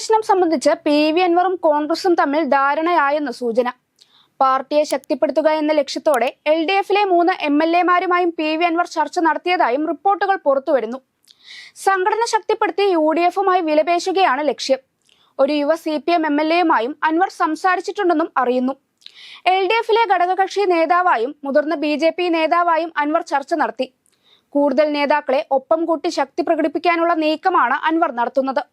പ്രവേശനം സംബന്ധിച്ച് P V അൻവറും കോൺഗ്രസും തമ്മിൽ ധാരണയായെന്ന് സൂചന. പാർട്ടിയെ ശക്തിപ്പെടുത്തുക എന്ന ലക്ഷ്യത്തോടെ എൽ ഡി എഫിലെ മൂന്ന് എം എൽ എമാരുമായും പി വി അൻവർ ചർച്ച നടത്തിയതായും റിപ്പോർട്ടുകൾ പുറത്തുവരുന്നു. സംഘടന ശക്തിപ്പെടുത്തി യു ഡി എഫുമായി വിലപേശുകയാണ് ലക്ഷ്യം. ഒരു യുവ C P M M L എയുമായും Anvar സംസാരിച്ചിട്ടുണ്ടെന്നും അറിയുന്നു. എൽ ഡി എഫിലെ ഘടകകക്ഷി നേതാവായും മുതിർന്ന ബി ജെ പി നേതാവായും അൻവർ ചർച്ച നടത്തി. കൂടുതൽ നേതാക്കളെ ഒപ്പം കൂട്ടി ശക്തി പ്രകടിപ്പിക്കാനുള്ള നീക്കമാണ് അൻവർ നടത്തുന്നത്.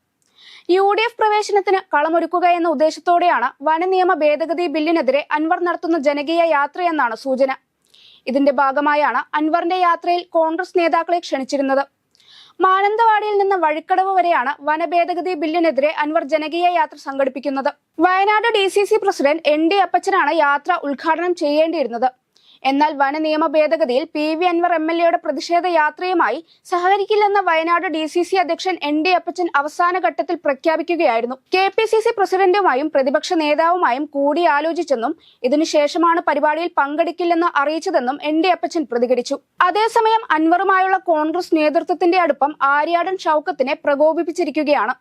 യു ഡി എഫ് പ്രവേശനത്തിന് കളമൊരുക്കുക എന്ന ഉദ്ദേശത്തോടെയാണ് വനനിയമ ഭേദഗതി ബില്ലിനെതിരെ അൻവർ നടത്തുന്ന ജനകീയ യാത്രയെന്നാണ് സൂചന. ഇതിന്റെ ഭാഗമായാണ് അൻവറിന്റെ യാത്രയിൽ കോൺഗ്രസ് നേതാക്കളെ ക്ഷണിച്ചിരുന്നത്. മാനന്തവാടിയിൽ നിന്ന് വഴിക്കടവ് വരെയാണ് വനഭേദഗതി ബില്ലിനെതിരെ അൻവർ ജനകീയ യാത്ര സംഘടിപ്പിക്കുന്നത്. Wayanad D president N D അപ്പച്ചനാണ് യാത്ര ഉദ്ഘാടനം ചെയ്യേണ്ടിയിരുന്നത്. എന്നാൽ വന നിയമ ഭേദഗതിയിൽ P V Anvar M L എയുടെ പ്രതിഷേധ യാത്രയുമായി സഹകരിക്കില്ലെന്ന വയനാട് ഡി സി സി അധ്യക്ഷൻ എൻ ഡി അപ്പച്ചൻ അവസാന ഘട്ടത്തിൽ പ്രഖ്യാപിക്കുകയായിരുന്നു. കെ പി സി സി പ്രസിഡന്റുമായും പ്രതിപക്ഷ നേതാവുമായും കൂടിയാലോചിച്ചെന്നും ഇതിനുശേഷമാണ് പരിപാടിയിൽ പങ്കെടുക്കില്ലെന്ന് അറിയിച്ചതെന്നും എൻ ഡി അപ്പച്ചൻ പ്രതികരിച്ചു. അതേസമയം അൻവറുമായുള്ള കോൺഗ്രസ് നേതൃത്വത്തിന്റെ അടുപ്പം ആര്യാടൻ ഷൌക്കത്തിനെ പ്രകോപിപ്പിച്ചിരിക്കുകയാണ്.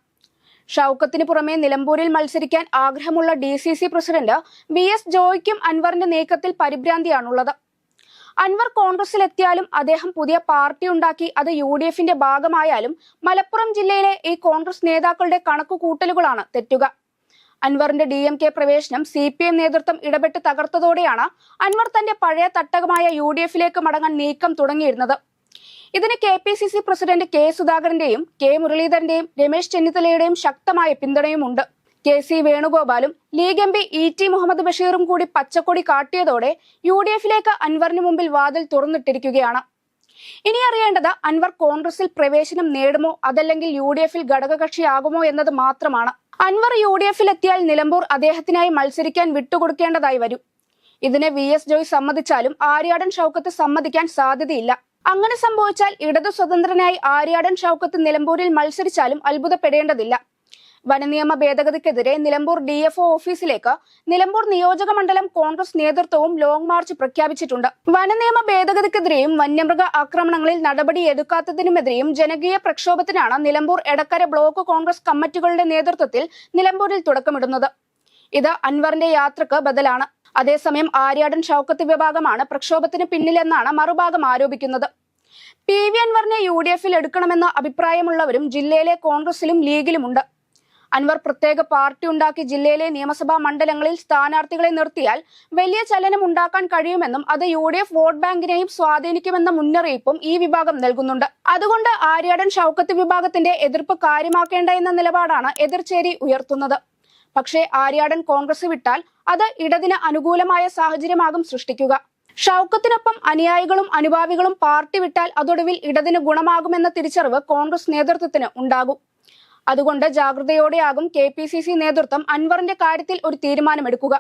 ഷൌക്കത്തിന് പുറമെ നിലമ്പൂരിൽ മത്സരിക്കാൻ ആഗ്രഹമുള്ള D C C president V S ജോയ്ക്കും അൻവറിന്റെ നീക്കത്തിൽ പരിഭ്രാന്തിയാണുള്ളത്. അൻവർ കോൺഗ്രസിലെത്തിയാലും അദ്ദേഹം പുതിയ പാർട്ടി ഉണ്ടാക്കി അത് യു ഡി എഫിന്റെ ഭാഗമായാലും മലപ്പുറം ജില്ലയിലെ ഈ കോൺഗ്രസ് നേതാക്കളുടെ കണക്കുകൂട്ടലുകളാണ് തെറ്റുക. അൻവറിന്റെ ഡി എം കെ പ്രവേശനം സി പി എം നേതൃത്വം ഇടപെട്ട് തകർത്തതോടെയാണ് അൻവർ തന്റെ പഴയ തട്ടകമായ യു ഡി എഫിലേക്ക് മടങ്ങാൻ നീക്കം തുടങ്ങിയിരുന്നത്. ഇതിന് K P C C president K സുധാകരന്റെയും K മുരളീധരന്റെയും രമേശ് ചെന്നിത്തലയുടെയും ശക്തമായ പിന്തുണയുമുണ്ട്. K C വേണുഗോപാലും League M P E T Muhammad ബഷീറും കൂടി പച്ചക്കൊടി കാട്ടിയതോടെ യു ഡി എഫിലേക്ക് അൻവറിന് മുമ്പിൽ വാതിൽ തുറന്നിട്ടിരിക്കുകയാണ്. ഇനി അറിയേണ്ടത് അൻവർ കോൺഗ്രസിൽ പ്രവേശനം നേടുമോ അതല്ലെങ്കിൽ യു ഡി എഫിൽ ഘടകകക്ഷിയാകുമോ എന്നത് മാത്രമാണ്. അൻവർ യു ഡി എഫിൽ എത്തിയാൽ നിലമ്പൂർ അദ്ദേഹത്തിനായി മത്സരിക്കാൻ വിട്ടുകൊടുക്കേണ്ടതായി വരും. ഇതിനെ വി എസ് ജോയ് സമ്മതിച്ചാലും ആര്യാടൻ ഷൗക്കത്ത് സമ്മതിക്കാൻ സാധ്യതയില്ല. അങ്ങനെ സംഭവിച്ചാൽ ഇടതു സ്വതന്ത്രനായി ആര്യാടൻ ഷൌക്കത്ത് നിലമ്പൂരിൽ മത്സരിച്ചാലും അത്ഭുതപ്പെടേണ്ടതില്ല. വനനിയമ ഭേദഗതിക്കെതിരെ നിലമ്പൂർ ഡി എഫ് ഓഫീസിലേക്ക് നിലമ്പൂർ നിയോജക മണ്ഡലം കോൺഗ്രസ് നേതൃത്വവും ലോങ് മാർച്ച് പ്രഖ്യാപിച്ചിട്ടുണ്ട്. വനനിയമ ഭേദഗതിക്കെതിരെയും വന്യമൃഗ ആക്രമണങ്ങളിൽ നടപടി എടുക്കാത്തതിനുമെതിരെയും ജനകീയ പ്രക്ഷോഭത്തിനാണ് നിലമ്പൂർ എടക്കര ബ്ലോക്ക് കോൺഗ്രസ് കമ്മിറ്റികളുടെ നേതൃത്വത്തിൽ നിലമ്പൂരിൽ തുടക്കമിടുന്നത്. ഇത് അൻവറിന്റെ യാത്രയ്ക്ക് ബദലാണ്. അതേസമയം ആര്യാടൻ ഷൌക്കത്ത് വിഭാഗമാണ് പ്രക്ഷോഭത്തിന് പിന്നിലെന്നാണ് മറുഭാഗം ആരോപിക്കുന്നത്. പി വി അൻവറിനെ യു ഡി എഫിൽ എടുക്കണമെന്ന അഭിപ്രായമുള്ളവരും ജില്ലയിലെ കോൺഗ്രസിലും ലീഗിലുമുണ്ട്. അൻവർ പ്രത്യേക പാർട്ടി ഉണ്ടാക്കി ജില്ലയിലെ നിയമസഭാ മണ്ഡലങ്ങളിൽ സ്ഥാനാർത്ഥികളെ നിർത്തിയാൽ വലിയ ചലനം ഉണ്ടാക്കാൻ കഴിയുമെന്നും അത് യു ഡി എഫ് വോട്ട് ബാങ്കിനെയും സ്വാധീനിക്കുമെന്ന മുന്നറിയിപ്പും ഈ വിഭാഗം നൽകുന്നുണ്ട്. അതുകൊണ്ട് ആര്യാടൻ ഷൌക്കത്ത് വിഭാഗത്തിന്റെ എതിർപ്പ് കാര്യമാക്കേണ്ട എന്ന നിലപാടാണ് എതിർചേരി ഉയർത്തുന്നത്. പക്ഷേ ആര്യാടൻ കോൺഗ്രസ് വിട്ടാൽ അത് ഇടതിന് അനുകൂലമായ സാഹചര്യമാകും സൃഷ്ടിക്കുക. ഷൌക്കത്തിനൊപ്പം അനുയായികളും അനുഭാവികളും പാർട്ടി വിട്ടാൽ അതൊടുവിൽ ഇടതിന് ഗുണമാകുമെന്ന തിരിച്ചറിവ് കോൺഗ്രസ് നേതൃത്വത്തിന് ഉണ്ടാകും. അതുകൊണ്ട് ജാഗ്രതയോടെയാകും കെ നേതൃത്വം അൻവറിന്റെ കാര്യത്തിൽ ഒരു തീരുമാനമെടുക്കുക.